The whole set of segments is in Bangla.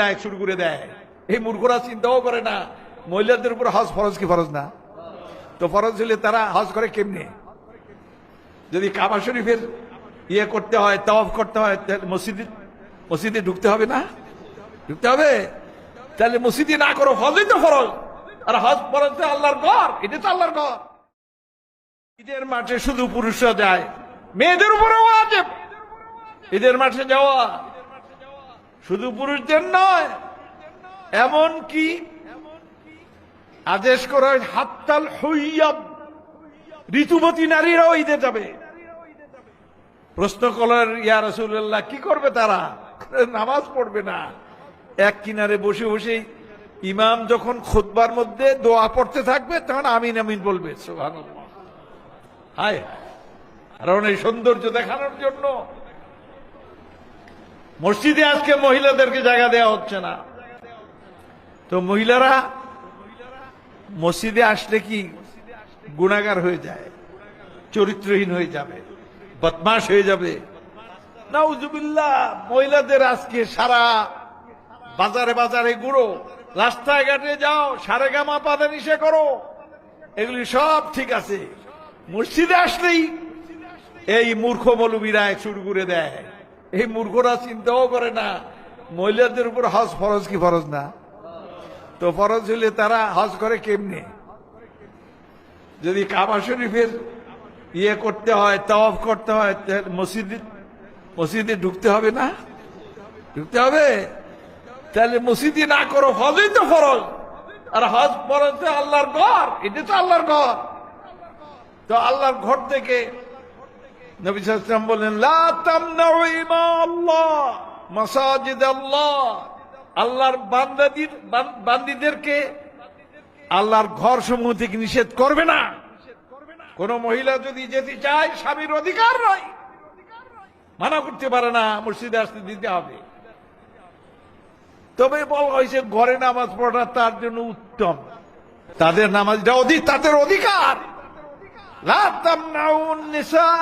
রায় শুরু করে দেয়। এই মূর্খরা চিন্তাও করে না, মহিলাদের উপর হজ ফরজ কি ফরজ না? তো ফরজ হলে তারা হজ করে কেমনে? যদি কাবা শরীফের ইয়ে করতে হয় করতে হয়, তাহলে মসজিদে মসজিদে ঢুকতে হবে না? ঢুকতে হবে? তাহলে মসজিদে না করো, হজই তো ফরজ। আর হজ ফরজ তো আল্লাহর ঘর, এটা তো আল্লাহর ঘর। ঈদের মাঠে শুধু পুরুষরা যায়, মেয়েদের উপরেও আছে। ঈদের মাঠে যাওয়া শুধু পুরুষদের নয় এমন কি আদেশ করা হাত্তাল হইয়াব ঋতুবতী নারীরাও ঈদে যাবে। প্রশ্ন করার, ইয়া রসুল্লাহ কি করবে তারা? নামাজ পড়বে না। এক কিনারে বসে বসে ইমাম যখন খুতবার মধ্যে দোয়া পড়তে থাকবে, তখন আমিন আমিন বলবে হায় হায়। কারণ এই সৌন্দর্য দেখানোর জন্য মসজিদে আজকে মহিলাদেরকে জায়গা দেওয়া হচ্ছে না। তো মহিলারা মসজিদে আসলে কি গুণাগার হয়ে যায়, চরিত্রহীন হয়ে যাবে বদমাস হয়ে যাবে? না উজুবিল্লাহ মহিলাদের আজকে সারা বাজারে বাজারে ঘুরো, রাস্তায় ঘাটে যাও, সারে গামা পাদা নিষে করো, এগুলি সব ঠিক আছে। মসজিদে আসলেই এই মূর্খ মৌলবীরা শুরু করে দেয়। এই মূর্খরা চিন্তাও করে না। মহিলাদের উপর হজ ফরজ কি ফরজ না? তো ফরজ হলে তারা হজ করে কেমনে? যদি কাবা শরীফের ইয়ে করতে হয়, তওয়াফ করতে হয় মসজিদে মসজিদে ঢুকতে হবে না? ঢুকতে হবে? তাহলে মসজিদে না করো, হজই তো ফরজ। আর হজ ফরজ আল্লাহর ঘর, এটা তো আল্লাহর ঘর। তো আল্লাহর ঘর থেকে নবী ইমা আল্লাহ মাসাজিদ আল্লাহ। আল্লাহর বান্দাদির, বান- বান্দিদেরকে আল্লাহর ঘর সমূহ থেকে নিষেধ করবে না। কোন মহিলা যদি যেতে চায়, স্বামীর অধিকার নয়। মানা করতে পারে না, মসজিদে আসতে দিতে হবে। তবে বলা হয়েছে, ঘরে নামাজ পড়া তার জন্য উত্তম। তাদের নামাজটা অধিক, তাদের অধিকার। লা তামনাউন নিসা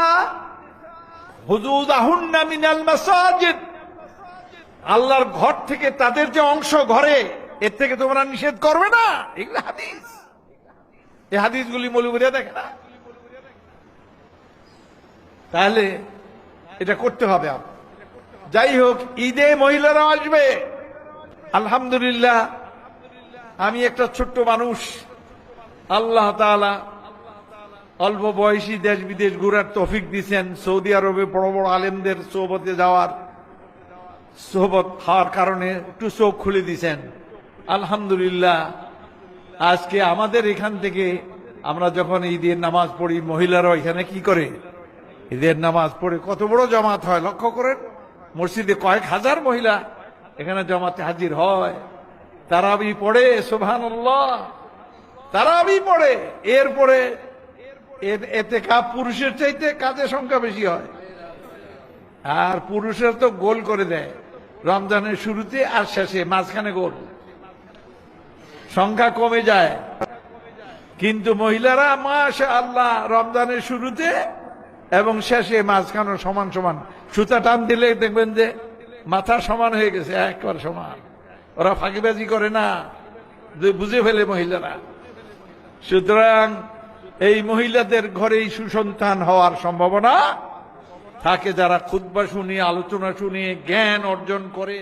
আল্লাহর ঘর থেকে তাদের যে অংশ ঘরে, এর থেকে তোমরা নিষেধ করবে না? এগুলো হাদিস। এই হাদিসগুলি মৌলবুরিয়া দেখে না? তাহলে এটা করতে হবে যাই হোক, ঈদে মহিলারা আসবে। আলহামদুলিল্লাহ, আমি একটা ছোট্ট মানুষ। আল্লাহ তাআলা অল্প বয়সী দেশ বিদেশ ঘুরার তফিক দিছেন সৌদি আরবে বড় বড় আলেমদের সোহবতে যাওয়ার সোহবত হওয়ার কারণে একটু চোখ খুলে দিছেন। আলহামদুলিল্লাহ, আজকে আমাদের এখান থেকে আমরা যখন ঈদের নামাজ পড়ি মহিলারা এখানে কি করে? ঈদের নামাজ পড়ে কত বড় জমাত হয়, লক্ষ্য করেন? মসজিদে কয়েক হাজার মহিলা এখানে জমাতে হাজির হয়। তারাবি পড়ে সোভান তারাবি পড়ে। এরপরে এতে কাপ পুরুষের চাইতে কাজের সংখ্যা বেশি হয়? আর পুরুষের তো গোল করে দেয়। রমজানের শুরুতে আর শেষে, মাঝখানে গোল। সংখ্যা কমে যায়। কিন্তু মহিলারা মাশা আল্লাহ রমজানের শুরুতে এবং শেষে মাঝখানে সমান সমান। সুতা টান দিলে দেখবেন যে মাথা সমান হয়ে গেছে, একবার সমান। ওরা ফাঁকিবাজি করে না। বুঝে ফেলে মহিলারা। সুতরাং এই মহিলাদের ঘরেই সুসন্তান হওয়ার সম্ভাবনা থাকে যারা খুদ্া শুনিয়ে, আলোচনা শুনিয়ে, জ্ঞান অর্জন করে।